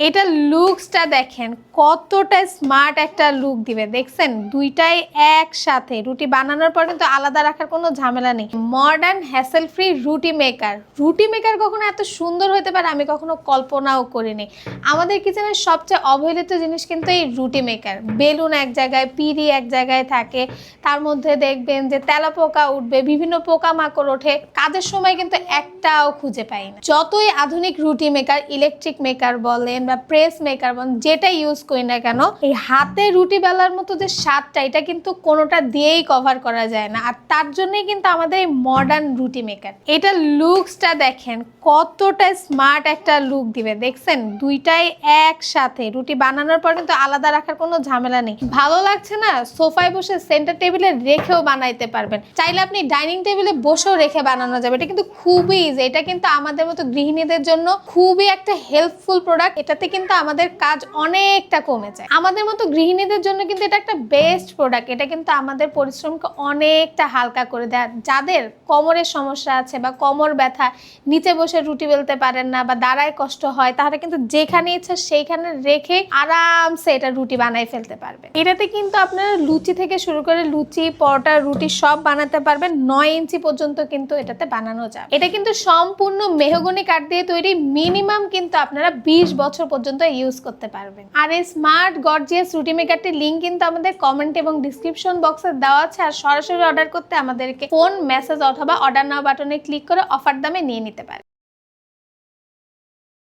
এটা লুকসটা দেখেন, কতটা স্মার্ট একটা লুক দিবে। দেখছেন, দুইটাই একসাথে। রুটি বানানোর পর কিন্তু আলাদা রাখার কোনো ঝামেলা নেই। মডার্ন হ্যাসেল ফ্রি রুটি মেকার রুটি মেকার কখনো এত সুন্দর হতে পারে আমি কখনো কল্পনাও করিনি। আমাদের কিচেনের সবচেয়ে অবহেলিত জিনিস কিন্তু এই রুটি মেকার বেলুন এক জায়গায়, পিড়ি এক জায়গায় থাকে। তার মধ্যে দেখবেন যে তেলা পোকা উঠবে, বিভিন্ন পোকামাকড় ওঠে। কাজের সময় কিন্তু একটাও খুঁজে পাই না। যতই আধুনিক রুটি মেকার ইলেকট্রিক মেকার বলেন বা প্রেস মেকার বলেন যেটা ইউজ করি না কেন, এই হাতে রুটি বেলার মতো যে স্বাদটা, এটা কিন্তু কোনোটা দিয়েই কভার করা যায় না। আর তার জন্যই কিন্তু আমাদের এই মডার্ন রুটি মেকার এটা লুকসটা দেখেন, কতটা স্মার্ট একটা লুক দিবে। দেখছেন, দুইটাই একসাথে। রুটি বানানোর পর কিন্তু আলাদা রাখার কোনো ঝামেলা নেই। ভালো লাগছে না? সোফায় বসে সেন্টার টেবিলে রেখেও বানাইতে পারবেন। চাইলে আপনি ডাইনিং টেবিলে বসেও রেখে বানানো যাবে। এটা কিন্তু খুবই ইজি এটা কিন্তু আমাদের মতো গৃহিণীদের জন্য খুবই একটা হেল্পফুল প্রোডাক্ট এটাতে কিন্তু আমাদের কাজ অনেকটা কমে যায়। আমাদের মতো গৃহিণীদের জন্য কিন্তু এটা একটা বেস্ট প্রোডাক্ট এটা কিন্তু আমাদের পরিশ্রমকে অনেকটা হালকা করে দেয়। যাদের কোমরের সমস্যা আছে বা কোমর ব্যথা, নিচে বসে রুটি বেলতে পারেন না বা দাঁড়ায় কষ্ট হয় তাহলে কিন্তু যেখানে ইচ্ছা সেইখানে রেখে আরামসে এটা রুটি বানাই ফেলতে পারবেন এটাতে কিন্তু আপনারা লুচি থেকে শুরু করে লুচি, পরোটা, রুটি সব বানাতে পারবেন। নয় ইঞ্চি পর্যন্ত কিন্তু এটাতে বানানো যায় এটা কিন্তু সম্পূর্ণ মেহগনি কাঠ দিয়ে তৈরি। মিনিমাম কিন্তু আপনারা বিশ বছর পর্যন্ত ইউজ করতে পারবেন। আর এই স্মার্ট গর্জিয়াস রুটি মেকারটির লিঙ্ক কিন্তু আমাদের কমেন্ট এবং ডিসক্রিপশন বক্সে দেওয়া আছে। আর সরাসরি অর্ডার করতে আমাদেরকে ফোন মেসেজ অথবা অর্ডার নাও বাটনে ক্লিক করে অফার দামে নিয়ে নিতে পারেন।